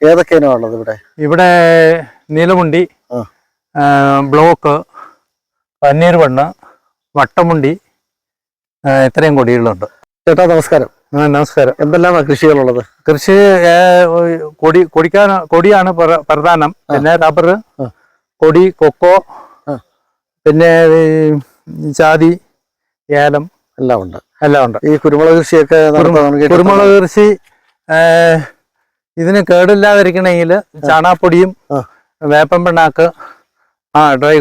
ഏതൊക്കെ ഉള്ളത് ഇവിടെ? ഇവിടെ നീലമുണ്ടി ബ്ലോക്ക് പന്നീർ വണ്ണ് വട്ടമുണ്ടി ഇത്രയും കൊടികളുണ്ട്. ചേട്ടാ നമസ്കാരം. നമസ്കാരം. എന്തെല്ലാമാണ് കൃഷികളുള്ളത്? കൃഷി കൊടി കൊടിക്കാൻ കൊടിയാണ് പ്ര- പ്രധാനം. പിന്നെ റബ്ബർ കൊടി കൊക്കോ പിന്നെ ജാതി ഏലം എല്ലാം ഉണ്ട്. എല്ലാം ഉണ്ട്. ഈ കുരുമുളക് കൃഷിയൊക്കെ കുരുമുളക് കൃഷി ഇതിന് കേടില്ലാതിരിക്കണമെങ്കിൽ ചാണാപ്പൊടിയും വേപ്പം വേപ്പൻ പിണ്ണാക്ക് ആ ഡ്രൈ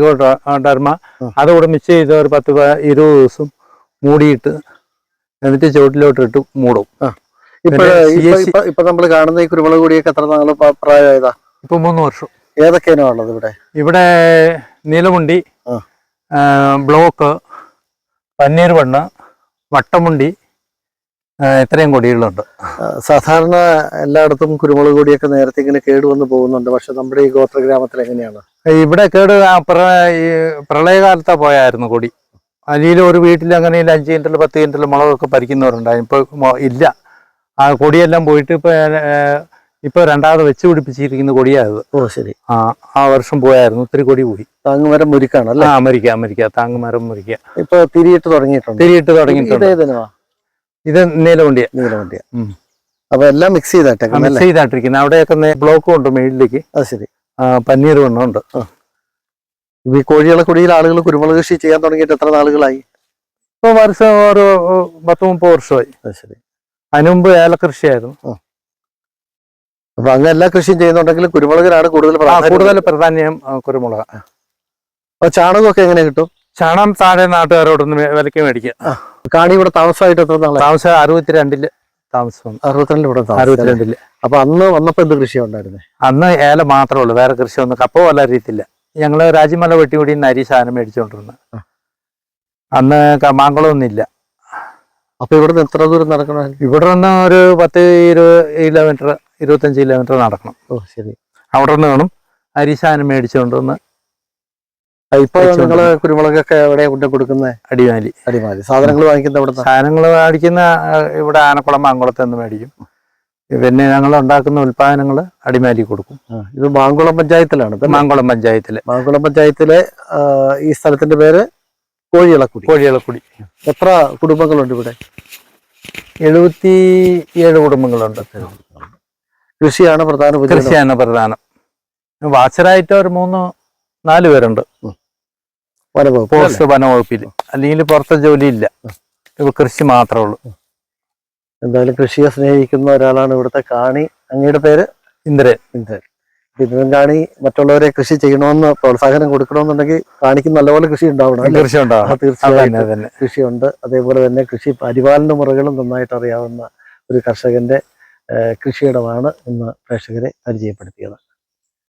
ഡർമ. അതുകൂടെ മിക്സ് ചെയ്ത് ഒരു പത്ത് ഇരുപത് ദിവസം മൂടിയിട്ട് എന്നിട്ട് ചുവട്ടിലോട്ട് ഇട്ട് മൂടും. ഇപ്പൊ നമ്മൾ കാണുന്ന ഈ കുരുമുളക് പൊടിയൊക്കെ എത്ര നാളും പ്രായമായതാ ഇപ്പൊ മൂന്ന് വർഷം. ഏതൊക്കെയാണോ ഉള്ളത് ഇവിടെ? ഇവിടെ നീലമുണ്ടി ബ്ലോക്ക് പന്നീർ വണ്ണ് വട്ടമുണ്ടി ഇത്രയും കൊടികളുണ്ട്. ആ, സാധാരണ എല്ലായിടത്തും കുരുമുളക് കൊടിയൊക്കെ നേരത്തെ ഇങ്ങനെ കേടുവന്ന് പോകുന്നുണ്ട്. പക്ഷെ നമ്മുടെ ഈ ഗോത്ര ഗ്രാമത്തിൽ എങ്ങനെയാണ്? ഇവിടെ കേട് ആ ഈ പ്രളയകാലത്താ പോയായിരുന്നു കൊടി. അതിൽ ഒരു വീട്ടിൽ അങ്ങനെ അഞ്ച് കിന്റൽ പത്ത് കിന്റൽ മുളകൊക്കെ പരിക്കുന്നവരുണ്ടായിരുന്നു ഇപ്പോൾ ഇല്ല. ആ കൊടിയെല്ലാം പോയിട്ട് ഇപ്പോൾ ഇപ്പോൾ രണ്ടാമത് വെച്ച് പിടിപ്പിച്ചിരിക്കുന്ന കൊടിയായത് ഓ ശരി. ആ ആ വർഷം പോയായിരുന്നു. ഒത്തിരി കൊടി പോയി. താങ്ങുമരം മുരിക്കാണ് ആ അല്ലേ അമരിക്ക അമരിക്ക താങ്ങുമരം മുരിക്കാം. ഇപ്പൊ തിരിയിട്ട് തുടങ്ങിയിട്ടുണ്ട്? തിരിയിട്ട് തുടങ്ങിയിട്ടുണ്ട്. ഇത് നീലവണ്ടിയ നീലവണ്ടിയ. അപ്പൊ എല്ലാം മിക്സ് ചെയ്തേക്കാം മിക്സ് ചെയ്തായിട്ടിരിക്കുന്നത് അവിടെയൊക്കെ ബ്ലോക്ക് ഉണ്ട് മേളിലേക്ക്. അത് ശരി. പനീർ പന്നീർ വണ്ണമുണ്ട് ഇപ്പൊ ഈ കോഴികളെ കുടിയിൽ ആളുകൾ കുരുമുളക് കൃഷി ചെയ്യാൻ തുടങ്ങിയിട്ട് എത്ര നാളുകളായി? ഇപ്പോൾ വർഷം ഒരു പത്ത് മുപ്പത് വർഷമായി. അത് ശരി. അതിനുമുമ്പ് ഏലകൃഷിയായിരുന്നു അപ്പൊ അങ്ങനെ എല്ലാ കൃഷിയും ചെയ്യുന്നുണ്ടെങ്കിൽ കുരുമുളകിനാണ് കൂടുതൽ കൂടുതൽ പ്രാധാന്യം കുരുമുളക കുരുമുളക്. അപ്പൊ ചാണകമൊക്കെ എങ്ങനെ കിട്ടും? ചണം താഴെ നാട്ടുകാരോടൊന്ന് വിലക്ക് മേടിക്കുക. കാണി ഇവിടെ താമസമായിട്ട് എത്ര നാളെ താമസം അറുപത്തിരണ്ടിൽ താമസം. അറുപത്തിരണ്ടിൽ ഇവിടെ അറുപത്തിരണ്ടിൽ. അപ്പൊ അന്ന് വന്നപ്പോ എന്ത് കൃഷി ഉണ്ടായിരുന്നേ? അന്ന് ഏല മാത്രമേ ഉള്ളൂ വേറെ കൃഷി ഒന്നും കപ്പ പോലെ അറിയത്തില്ല. ഞങ്ങൾ രാജ്യമല വെട്ടി കൂടി അരി സാധനം മേടിച്ചോണ്ടിരുന്നു. അന്ന് മാങ്കുളമൊന്നുമില്ല അപ്പൊ ഇവിടെ നിന്ന് എത്ര ദൂരം നടക്കണം? ഇവിടെ നിന്ന് ഒരു പത്ത് ഇരുപത് കിലോമീറ്റർ ഇരുപത്തഞ്ച് കിലോമീറ്റർ നടക്കണം. ഓ ശരി. അവിടെ നിന്ന് വേണം അരി സാധനം മേടിച്ചുകൊണ്ട് വന്ന് ആ, ഇപ്പൊ നിങ്ങൾ കുരുമുളകൊക്കെ എവിടെ കൊണ്ട് കൊടുക്കുന്നത് അടിമാലി. അടിമാലി. സാധനങ്ങൾ വാങ്ങിക്കുന്ന ഇവിടെ സാധനങ്ങൾ മേടിക്കുന്ന ആ, ഇവിടെ ആനക്കുളം മാങ്കുളത്ത് നിന്ന് മേടിക്കും. പിന്നെ ഞങ്ങൾ ഉണ്ടാക്കുന്ന ഉൽപ്പാദനങ്ങൾ അടിമാലി കൊടുക്കും. ഇത് മാങ്കുളം പഞ്ചായത്തിലാണ് മാങ്കുളം പഞ്ചായത്തിൽ. മാങ്കുളം പഞ്ചായത്തിലെ ഈ സ്ഥലത്തിന്റെ പേര് കോഴിയിളക്കുടി. കോഴിയളക്കുടി. എത്ര കുടുംബങ്ങളുണ്ട് ഇവിടെ? എഴുപത്തി ഏഴ് കുടുംബങ്ങളുണ്ട് കൃഷിയാണ് പ്രധാന കൃഷിയാണ് പ്രധാനം. വാച്ചറായിട്ട് ഒരു മൂന്ന് നാല് പേരുണ്ട്? പോസ്റ്റ് വനവകുപ്പിൽ അല്ലെങ്കിൽ പുറത്തെ ജോലിയില്ല. ഇപ്പൊ കൃഷി മാത്രമേ ഉള്ളൂ. എന്തായാലും കൃഷിയെ സ്നേഹിക്കുന്ന ഒരാളാണ് ഇവിടുത്തെ കാണി. അങ്ങയുടെ പേര്? ഇന്ദ്രൻ. ഇന്ദ്രൻ. ഇന്ദ്രൻ കാണി മറ്റുള്ളവരെ കൃഷി ചെയ്യണമെന്ന് പ്രോത്സാഹനം കൊടുക്കണമെന്നുണ്ടെങ്കിൽ കാണിക്ക് നല്ലപോലെ കൃഷി ഉണ്ടാവണം? കൃഷി ഉണ്ടാവണം. അതന്നെ കൃഷിയുണ്ട്. അതേപോലെ തന്നെ കൃഷി പരിപാലന മുറകളും നന്നായിട്ട് അറിയാവുന്ന ഒരു കർഷകന്റെ കൃഷിയിടമാണ് ഇന്ന് പ്രേക്ഷകരെ പരിചയപ്പെടുത്തിയത്.